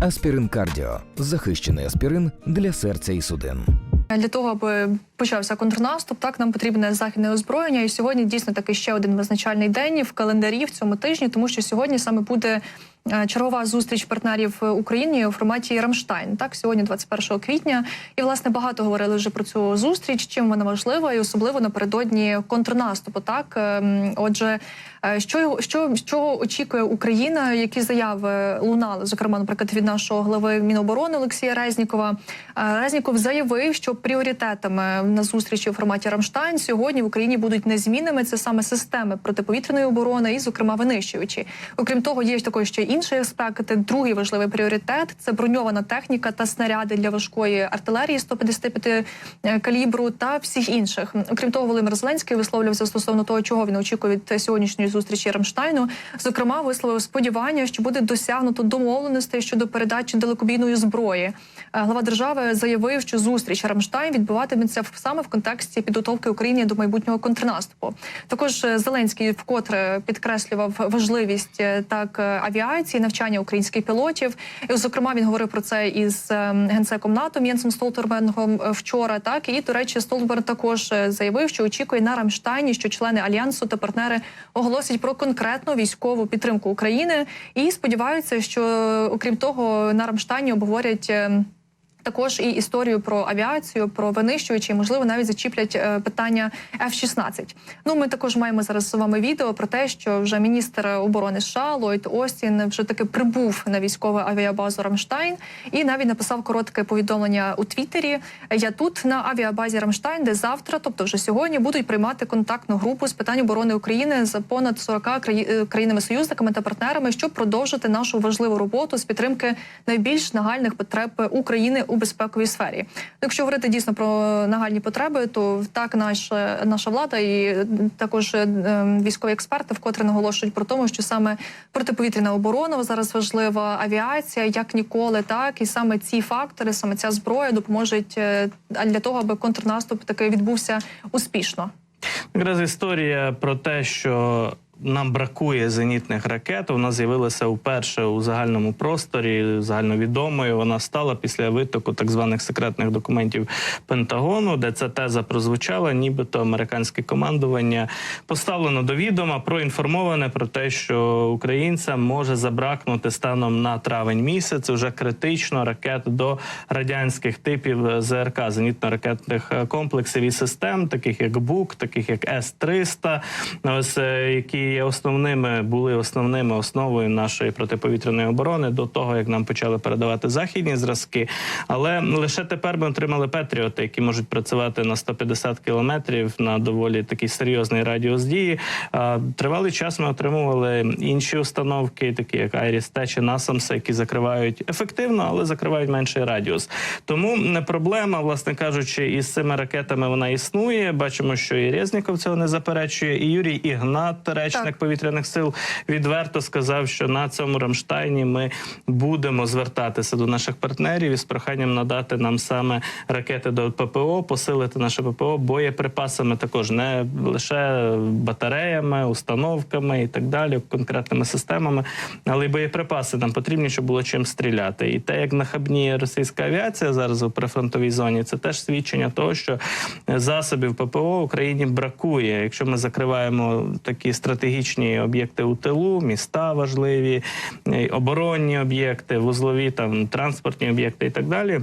Аспірин Кардіо захищений аспірин для серця і судин. Для того, аби почався контрнаступ, так нам потрібне західне озброєння. І сьогодні дійсно такий ще один визначальний день в календарі в цьому тижні, тому що сьогодні саме буде чергова зустріч партнерів в Україні у форматі Рамштайн. Так, сьогодні, 21 квітня. І власне багато говорили вже про цю зустріч. Чим вона важлива, і особливо напередодні контрнаступу. Так, Ем, отже, е, що що чого очікує Україна? Які заяви лунали, зокрема, наприклад, від нашого глави Міноборони Олексія Резнікова. Е, Резніков заявив, що пріоритетами на зустрічі у форматі Рамштайн сьогодні в Україні будуть незмінними. Це саме системи протиповітряної оборони і, зокрема, винищувачі. Окрім того, є також ще інший аспект. Другий важливий пріоритет це броньована техніка та снаряди для важкої артилерії 155 калібру та всіх інших. Окрім того, Володимир Зеленський висловлювався стосовно того, чого він очікує від сьогоднішньої зустрічі Рамштайну. Зокрема, висловив сподівання, що буде досягнуто домовленостей щодо передачі далекобійної зброї. Е, Глава держави заявив, що зустріч Рамштайн відбуватиметься саме в контексті підготовки України до майбутнього контрнаступу. Також е, Зеленський вкотре підкреслював важливість е, так авіації, навчання українських пілотів. І, зокрема, він говорив про це із генсеком НАТО Єнсом Столтербергом вчора. Так і до речі, Столтерберг також заявив, що очікує на Рамштайні, що члени альянсу та партнери оголосять про конкретну військову підтримку України і сподіваються, що окрім того на Рамштайні обговорять. Також і історію про авіацію, про винищувачі, можливо, навіть зачіплять е, питання F-16. Ну, ми також маємо зараз з вами відео про те, що вже міністр оборони США Ллойд Остін вже таки прибув на військову авіабазу Рамштайн і навіть написав коротке повідомлення у Твіттері. Я тут на авіабазі Рамштайн, де завтра, тобто вже сьогодні, будуть приймати контактну групу з питань оборони України з понад 40 краї- е, країнами-союзниками та партнерами, щоб продовжити нашу важливу роботу з підтримки найбільш нагальних потреб України у безпековій сфері. Якщо говорити дійсно про нагальні потреби, то так наша наша влада і також е, е, військові експерти вкотре наголошують про тому, що саме протиповітряна оборона зараз важлива, авіація як ніколи, так і саме ці фактори, саме ця зброя допоможуть е, для того, аби контрнаступ таки відбувся успішно. Якраз історія про те, що нам бракує зенітних ракет. Вона з'явилася вперше у загальному просторі, загальновідомою. Вона стала після витоку так званих секретних документів Пентагону, де ця теза прозвучала, нібито американське командування поставлено до відома, проінформоване про те, що українцям може забракнути станом на травень місяць уже критично ракет до радянських типів ЗРК зенітно-ракетних е, комплексів і систем, таких як БУК, таких як С-300, ось е, які є основними були основними основою нашої протиповітряної оборони до того, як нам почали передавати західні зразки. Але лише тепер ми отримали Петріоти, які можуть працювати на 150 кілометрів на доволі такий серйозний радіус дії. Тривалий час ми отримували інші установки, такі як Айріс Т чи Насамса, які закривають ефективно, але закривають менший радіус. Тому не проблема, власне кажучи, із цими ракетами вона існує. Бачимо, що і Резніков цього не заперечує, і Юрій Ігнат, речник повітряних сил, відверто сказав, що на цьому Рамштайні ми будемо звертатися до наших партнерів із проханням надати нам саме ракети до ППО, посилити наше ППО боєприпасами, також не лише батареями, установками і так далі, конкретними системами, але й боєприпаси нам потрібні, щоб було чим стріляти. І те, як нахабніє російська авіація зараз у прифронтовій зоні, це теж свідчення того, що засобів ППО Україні бракує. Якщо ми закриваємо такі стратегічні об'єкти у тилу, міста важливі, оборонні об'єкти, вузлові там транспортні об'єкти і так далі.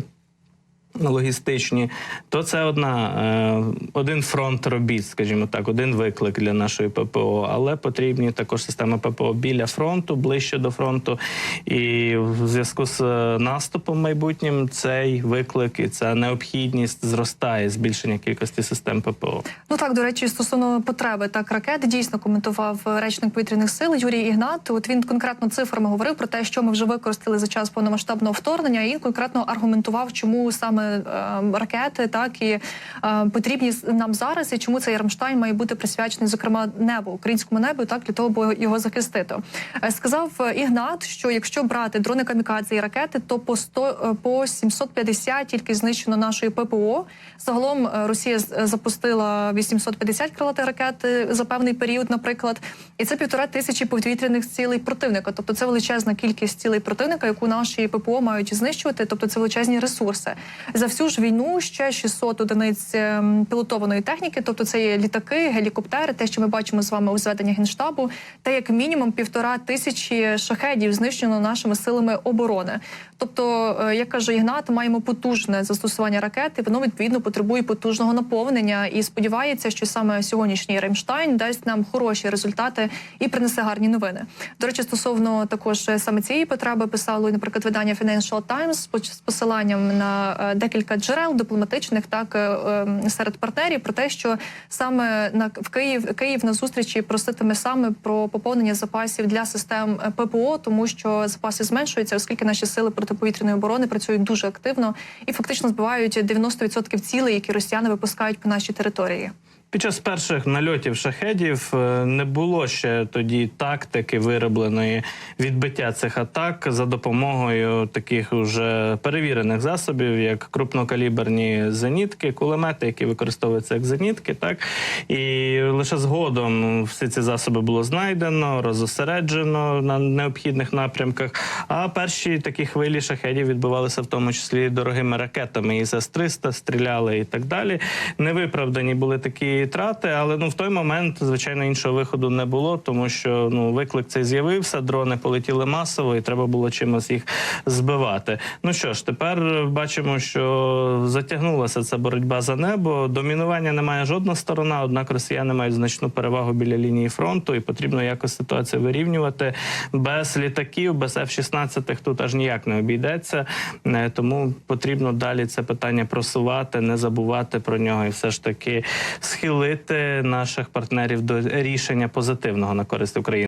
Логістичні, то це одна е, один фронт робіт, скажімо так, один виклик для нашої ППО, але потрібні також системи ППО біля фронту, ближче до фронту. І в зв'язку з е, наступом майбутнім цей виклик і ця необхідність зростає збільшення кількості систем ППО. Ну так, до речі, стосовно потреби так ракет дійсно коментував е, речник повітряних сил Юрій Ігнат. От він конкретно цифрами говорив про те, що ми вже використали за час повномасштабного вторгнення, і конкретно аргументував, чому саме саме е, ракети, так і е, потрібні нам зараз, і чому цей Рамштайн має бути присвячений, зокрема, небу, українському небу, так для того, бо його захистити. Е, Сказав Ігнат, що якщо брати дрони камікадзе і ракети, то по 100, е, по 750 тільки знищено нашої ППО. Загалом Росія запустила 850 крилатих ракет за певний період, наприклад, і це півтора тисячі повітряних цілей противника. Тобто це величезна кількість цілей противника, яку наші ППО мають знищувати. Тобто це величезні ресурси. За всю ж війну ще 600 одиниць ем, пілотованої техніки. Тобто це є літаки, гелікоптери, те, що ми бачимо з вами у зведенні генштабу, та як мінімум півтора тисячі шахедів знищено нашими силами оборони. Тобто, е, як каже Ігнат, маємо потужне застосування ракети. Воно відповідно потребує потужного наповнення і сподівається, що саме сьогоднішній Ремштайн дасть нам хороші результати і принесе гарні новини. До речі, стосовно також е, саме цієї потреби писало, наприклад, видання Financial Times з посиланням на е, декілька джерел дипломатичних, так е, е, серед партнерів, про те, що саме на в Київ Київ на зустрічі проситиме саме про поповнення запасів для систем е, ППО, тому що запаси зменшуються, оскільки наші сили протиповітряної оборони працюють дуже активно і фактично збивають 90% цілей, які росіяни випускають по нашій території. Під час перших нальотів шахедів е, не було ще тоді тактики виробленої відбиття цих атак за допомогою таких уже перевірених засобів, як крупнокаліберні зенітки, кулемети, які використовуються як зенітки. Так і лише згодом всі ці засоби було знайдено, розосереджено на необхідних напрямках. А перші такі хвилі шахедів відбувалися в тому числі дорогими ракетами. І з 300 стріляли і так далі. Невиправдані були такі трати, але ну в той момент, звичайно, іншого виходу не було, тому що ну виклик цей з'явився, дрони полетіли масово, і треба було чимось їх збивати. Ну що ж, тепер бачимо, що затягнулася ця боротьба за небо. Домінування не має жодна сторона, однак росіяни мають значну перевагу біля лінії фронту, і потрібно якось ситуацію вирівнювати. Без літаків, без F-16 тут аж ніяк не обійдеться. Е, Тому потрібно далі це питання просувати, не забувати про нього і все ж таки схилити наших партнерів до рішення позитивного на користь України.